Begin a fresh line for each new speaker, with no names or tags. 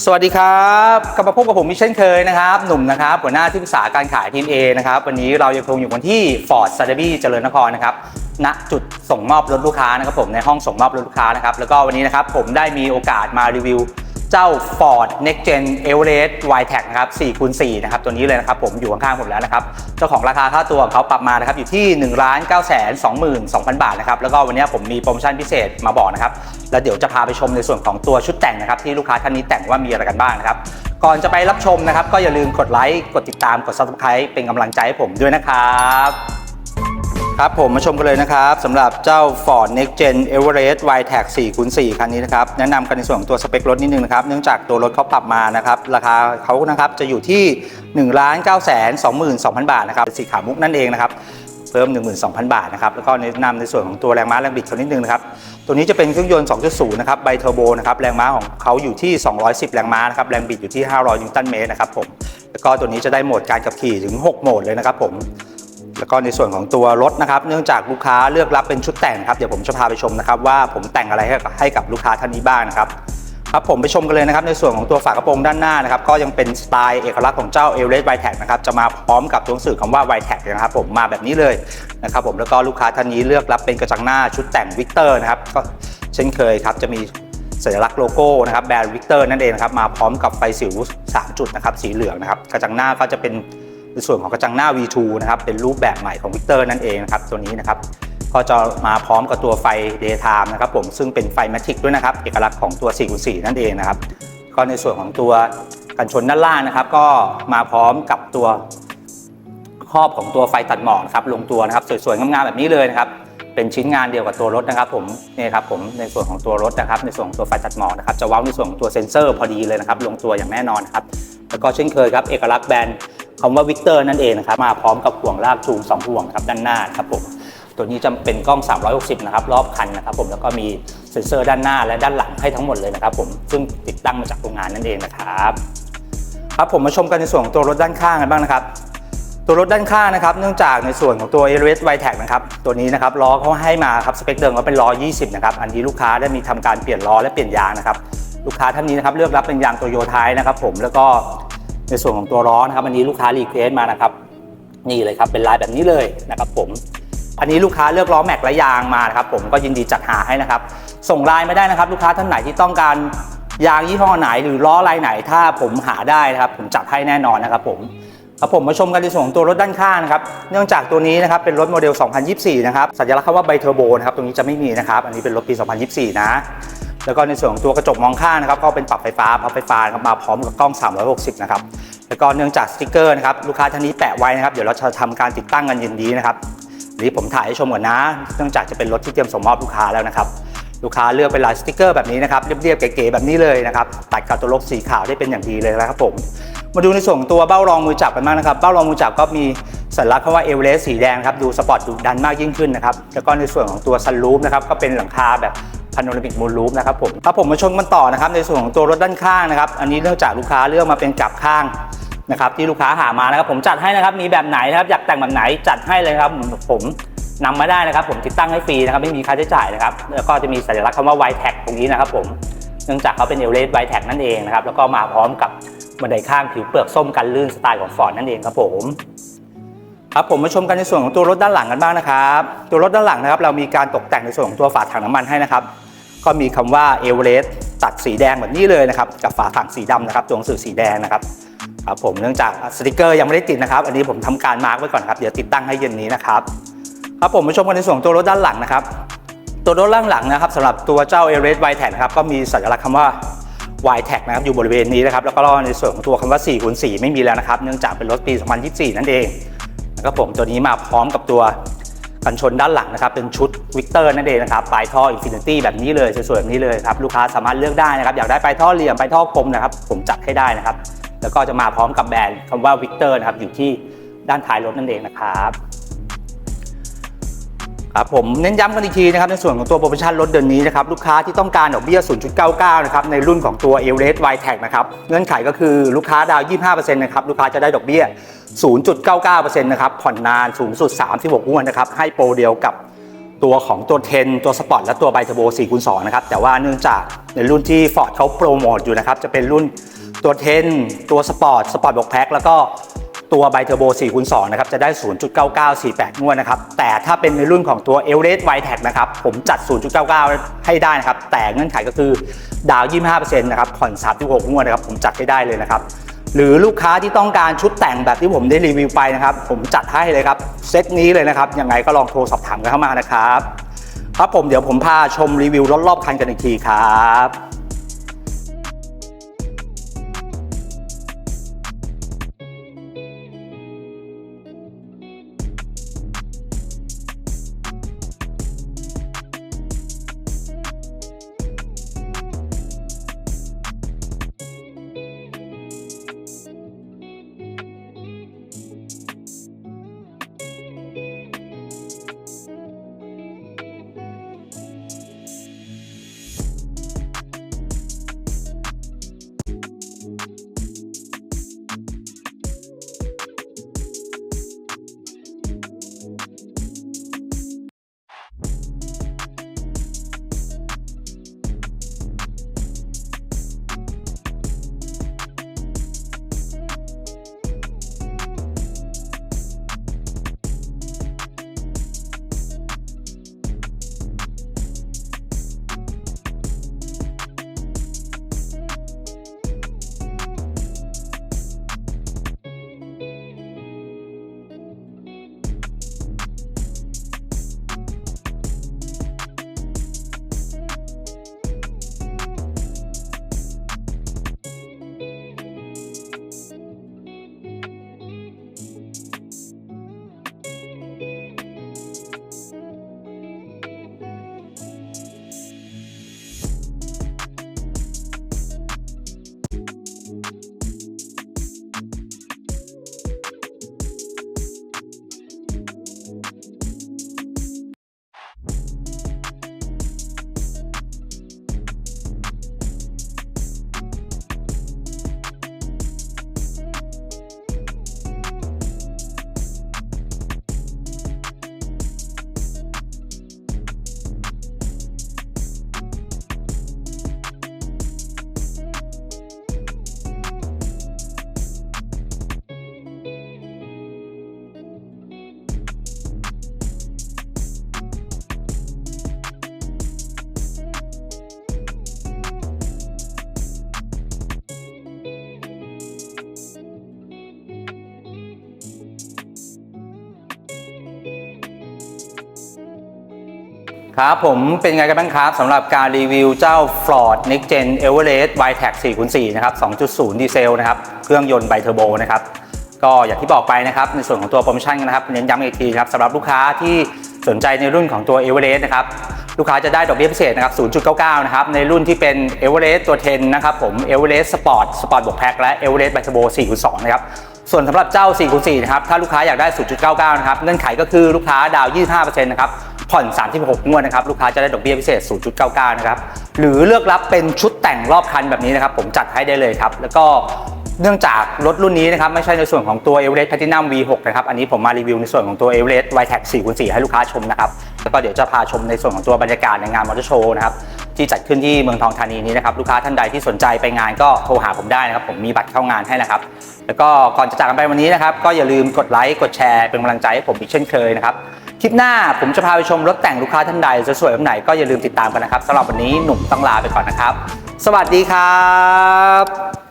สวัสดีครับกลับมาพบกับผมมิเช่นเคยนะครับ หนุ่มนะครับหัวหน้าที่ปรึกษาการขายทีมเอนะครับ วันนี้เรายังคงอยู่กันที่ Ford s u t h e r b y เจริญนครนะครับณจุดส่งมอบรถลูกค้านะครับผมในห้องส่งมอบรถลูกค้านะครับแล้วก็วันนี้นะครับผมได้มีโอกาสมารีวิว เจ้า Ford Next Gen Everest y t e c นะครับ4คูณ4นะครับ ตัวนี้เลยนะครับ ผมอยู่ข้างๆผมแล้วนะครับ เจ้าของราคาค่าตัวของเขาปรับมานะครับ อยู่ที่ 1 9 2 2 0 0 0 บาทนะครับ แล้วก็วันนี้ผมมีโปรโมชั่นพิเศษมาบอกนะครับ แล้วเดี๋ยวจะพาไปชมในส่วนของตัวชุดแต่งนะครับ ที่ลูกค้าท่านนี้แต่งว่ามีอะไรกันบ้างนะครับ ก่อนจะไปรับชมนะครับ ก็อย่าลืมกดไลค์กดติดตามกด subscribe เป็นกำลังใจให้ผมด้วยนะครับ ครับผมมาชมกันเลยนะครับสำหรับเจ้า Ford Next Gen Everest y t e c 4คูณ4คันนี้นะครับ แนะนำกันในส่วนของตัวสเปครถนิดนึงนะครับ เนื่องจากตัวรถเขาปรับมานะครับ ราคาเขานะครับจะอยู่ที่ 1 9 2 2 2 0 0 บาทนะครับสีขาวมุกนั่นเองนะครับเพิ่ม 12,000 บาทนะครับ แล้วก็แนะนำในส่วนของตัวแรงม้าแรงบิดเขานิดนึงนะครับ ตัวนี้จะเป็นเครื่องยนต์ 2.0 นะครับ ไบเทอร์โบนะครับ แรงม้าของเขาอยู่ที่ 210 แรงม้านะครับ แรงบิดอยู่ที่ 500 นิวตันเมตรนะครับผม แล้วก็ตัวนี้จะได้โหมดการขับขี่ถึง 6 โหมดเลยนะครับผม แล้วก็ในส่วนของตัวรถนะครับ เนื่องจากลูกค้าเลือกรับเป็นชุดแต่งครับ เดี๋ยวผมจะพาไปชมนะครับว่าผมแต่งอะไรให้กับให้กับลูกค้าท่านนี้บ้างนะครับ ครับผมไปชมกันเลยนะครับ ในส่วนของตัวฝากระโปรงด้านหน้านะครับ ก็ยังเป็นสไตล์เอกลักษณ์ของเจ้า e v e r e s t y t e c นะครับ จะมาพร้อมกับตัวหนังสือคำว่า y t e c นะครับผมมาแบบนี้เลยนะครับผมแล้วก็ลูกค้าท่านนี้เลือกรับเป็นกระจังหน้าชุดแต่งวิกเตอร์นะครับก็เช่นเคยครับจะมีสัญลักษณ์โลโก้นะครับแบรนด์วิกเตอร์นั่นเองนะครับมาพร้อมกับไฟสิว3จุดนะครับสีเหลืองนะครับกระจังหน้าก็จะเป็น ในส่วนของกระจังหน้า V2 นะครับเป็นรูปแบบใหม่ของวิกเตอร์นั่นเองนะครับตัวนี้นะครับก็จะมาพร้อมกับตัวไฟ Daytime นะครับผมซึ่งเป็นไฟแมทริกด้วยนะครับ เอกลักษณ์ของตัว 4x4 นั่นเองนะครับก็ในส่วนของตัวกันชนด้านล่างนะครับ ก็มาพร้อมกับตัวครอบของตัวไฟตัดหมอกนะครับลงตัวนะครับสวยๆงามๆแบบนี้เลยนะครับเป็นชิ้นงานเดียวกับตัวรถนะครับผมนี่ครับผมในส่วนของตัวรถนะครับ ในส่วนของตัวไฟตัดหมอกนะครับจะว้าในส่วนของตัวเซ็นเซอร์พอดีเลยนะครับลงตัวอย่างแน่นอนครับแล้วก็เช่นเคยครับเอกลักษณ์แบรนด์ คำว่าวิกเตอร์นั่นเองนะครับ มาพร้อมกับห่วงลากจูง2ห่วงครับด้านหน้าครับผม ตัวนี้จะเป็นกล้อง 360 นะครับ รอบคันนะครับผม แล้วก็มีเซ็นเซอร์ด้านหน้าและด้านหลังให้ทั้งหมดเลยนะครับผม ซึ่งติดตั้งมาจากโรงงานนั่นเองนะครับ ครับผมมาชมกันในส่วนของตัวรถด้านข้างกันบ้างนะครับตัวรถด้านข้างนะครับ เนื่องจากในส่วนของตัว a r e s y t e c นะครับ ตัวนี้นะครับล้อเขาให้มาครับสเปคเดิมก็เป็นล้อ 20 นะครับ อันนี้ลูกค้าได้มีทำการเปลี่ยนล้อและเปลี่ยนยางนะครับ ลูกค้าท่านนี้นะครับเลือกรับเป็นยางโตโยไทยนะครับผม แล้วก็ ในส่วนของตัวล้อนะครับ อันนี้ลูกค้ารีเควสมานะครับ นี่เลยครับเป็นลายแบบนี้เลยนะครับ ผม อันนี้ลูกค้าเลือกล้อแม็กและยางมานะครับ ผมก็ยินดีจัดหาให้นะครับ ส่งไลน์ม่ได้นะครับ ลูกค้าท่านไหนที่ต้องการยางยี่ห้อไหนหรือล้อลายไหนถ้าผมหาได้นะครับ ผมจัดให้แน่นอนนะครับ ผมครับผมมาชมกันในส่วนของตัวรถด้านข้างนะครับ เนื่องจากตัวนี้นะครับเป็นรถโมเดล 2024 นะครับ สัญลักษณ์คำว่าไบเทอร์โบนะครับ ตรงนี้จะไม่มีนะครับ อันนี้เป็นรถปี 2024 นะ แล้วก็ในส่วนของตัวกระจกมองข้างนะครับก็เป็นปรับไฟฟ้าพับไฟฟ้านะครับมาพร้อมกับกล้อง 360 นะครับ แล้วก็เนื่องจากสติกเกอร์นะครับลูกค้าท่านนี้แปะไว้นะครับ เดี๋ยวเราจะทำการติดตั้งกันย็นนี้นะครับนี้ผมถ่ายให้ชมก่อนนะ เนื่องจากจะเป็นรถที่เตรียมส่งมอบลูกค้าแล้วนะครับ ลูกค้าเลือกเป็นลายสติกเกอร์แบบนี้นะครับ เรียบๆ เก๋ๆ แบบนี้เลยนะครับ ตัดกับตัวรถสีขาวได้เป็นอย่างดีเลยนะครับผม มาดูในส่วนตัวเบ้ารองมือจับกันบ้างนะครับ เบ้ารองมือจับก็มีสัญลักษณ์คำว่าเอเวอเรสต์สีแดงครับ ดูสปอร์ตดูดันมากยิ่งขึ้นนะครับ แล้วก็ในส่วนของตัวซันรูฟนะครับ ก็เป็นหลังคาแบบ พาโนรามิกมูลรูฟนะครับผมถ้าผมมาชมกันต่อนะครับในส่วนของตัวรถด้านข้างนะครับอันนี้เนื่องจากลูกค้าเลือกมาเป็นกลับข้างนะครับที่ลูกค้าหามานะครับผมจัดให้นะครับมีแบบไหนนะครับอยากแต่งแบบไหนจัดให้เลยครับผมนำมาได้นะครับ ผมติดตั้งให้ฟรีนะครับไม่มีค่าใช้จ่ายนะครับแล้วก็จะมีสัญลักษณ์คำว่า y t a g ตรงนี้นะครับผมเนื่องจากเขาเป็นเอเวอเรสต์ y t a g นั่นเองนะครับแล้วก็มาพร้อมกับบันไดข้างผิวเปลือกส้มกันลื่นสไตล์ของฟอร์ดนั่นเองครับผมครับผมมาชมกันในส่วนของตัวรถด้านหลังกันบ้างนะครับ ตัวรถด้านหลังนะครับ เรามีการตกแต่งในส่วนของตัวฝาถังน้ำมันให้นะครับ ก็มีคำว่าเอเวอเรสต์ตัดสีแดงแบบนี้เลยนะครับกับฝาถังสีดำนะครับตัวหนังสือสีแดงนะครับครับผมเนื่องจากสติกเกอร์ยังไม่ได้ติดนะครับ อันนี้ผมทำการมาร์กไว้ก่อนครับเดี๋ยวติดตั้งให้เย็นนี้นะครับครับผมมาชมกันในส่วนตัวรถด้านหลังนะครับ ตัวรถด้านหลังนะครับสำหรับตัวเจ้า a r e s y t e c นะครับก็มีสัญลักษณ์คำว่า y t e c นะครับอยู่บริเวณนี้นะครับแล้วก็ในส่วนของตัวคำว่า4คูณ4ไม่มีแล้วนะครับ เนื่องจากเป็นรถปี 2024 นั่นเองนะครับผมตัวนี้มาพร้อมกับตัว กันชนด้านหลังนะครับเป็นชุดวิกเตอร์นั่นเองนะครับปลายท่ออินฟินิตี้แบบนี้เลยสวยๆแบบนี้เลยครับลูกค้าสามารถเลือกได้นะครับอยากได้ปลายท่อเหลี่ยมปลายท่อกลมนะครับผมจัดให้ได้นะครับแล้วก็จะมาพร้อมกับแบรนด์คำว่าวิกเตอร์นะครับอยู่ที่ด้านท้ายรถนั่นเองนะครับ ครับผมเน้นย้ำกันอีกทีนะครับในส่วนของตัวโปรโมชั่นลดเดือนนี้นะครับลูกค้าที่ต้องการดอกเบี้ย 0.99 นะครับในรุ่นของตัว e v e r e s t y t e c นะครับเงื่อนไขก็คือลูกค้าดาวน์25%นะครับลูกค้าจะได้ดอกเบี้ย 0.99%นะครับผ่อนนานสูงสุด 36งวดนะครับให้โปรเดียวกับตัวของตัวเทนตัวสปอร์ตและตัวไบเทอร์โบ4คูณ2นะครับแต่ว่าเนื่องจากในรุ่นที่ Ford เขาโปรโมทอยู่นะครับจะเป็นรุ่นตัวเทนตัวสปอร์ตสปอร์ตบวกแพ็คแล้วก็ ตัวไบเทอร์โบ4คูณ2นะครับจะได้ 0.9948 งวดนะครับ แต่ถ้าเป็นในรุ่นของตัว e v e r e s t y t e c นะครับ ผมจัด 0.99 ให้ได้นะครับ แต่เงื่อนไขก็คือดาว 25%นะครับ ผ่อน 36 งวดนะครับ ผมจัดให้ได้เลยนะครับ หรือลูกค้าที่ต้องการชุดแต่งแบบที่ผมได้รีวิวไปนะครับ ผมจัดให้เลยครับ เซตนี้เลยนะครับ ยังไงก็ลองโทรสอบถามกันเข้ามานะครับ ครับผมเดี๋ยวผมพาชมรีวิวรอบๆคันกันอีกทีครับ ครับผมเป็นไงกันบ้างครับสำหรับการรีวิวเจ้า Ford Next Gen Everest y t e c 4 4นะครับ 2.0 ดีเซลนะครับ เครื่องยนต์ไบเทอร์โบนะครับ ก็อย่างที่บอกไปนะครับ ในส่วนของตัวโปรโมชั่นนะครับ เน้นย้ำอีกทีครับสำหรับลูกค้าที่สนใจในรุ่นของตัว Everest นะครับ ลูกค้าจะได้ดอกเบี้ยพิเศษนะครับ 0.99 นะครับ ในรุ่นที่เป็น Everest ตัว 10 นะครับผม Everest Sport Sport บวกแพ็คและ Everest ไบเทอร์โบ4.2 นะครับ ส่วนสำหรับเจ้า 4.4 นะครับ ถ้าลูกค้าอยากได้ 0.99 นะครับ เงื่อนไขก็คือลูกค้าดาว 25%นะครับ ผ่อน 36 งวดนะครับ ลูกค้าจะได้ดอกเบี้ยพิเศษ 0.99 นะครับ หรือเลือกรับเป็นชุดแต่งรอบคันแบบนี้นะครับ ผมจัดให้ได้เลยครับ แล้วก็เนื่องจากรถรุ่นนี้นะครับ ไม่ใช่ในส่วนของตัว Everest Platinum V6 นะครับ อันนี้ผมมารีวิวในส่วนของตัว Everest y t e c 4x4 ให้ลูกค้าชมนะครับ แล้วก็เดี๋ยวจะพาชมในส่วนของตัวบรรยากาศในงานมอเตอร์โชว์นะครับ ที่จัดขึ้นที่เมืองทองธานีนี้นะครับลูกค้าท่านใดที่สนใจไปงานก็โทรหาผมได้นะครับผมมีบัตรเข้างานให้นะครับ แล้วก็ก่อนจะจากกันไปวันนี้นะครับก็อย่าลืมกดไลค์กดแชร์เป็นกำลังใจให้ผมอีกเช่นเคยนะครับคลิปหน้าผมจะพาไปชมรถแต่งลูกค้าท่านใดจะสวยแบบไหนก็อย่าลืมติดตามกันนะครับสำหรับวันนี้หนุ่มต้องลาไปก่อนนะครับ สวัสดีครับ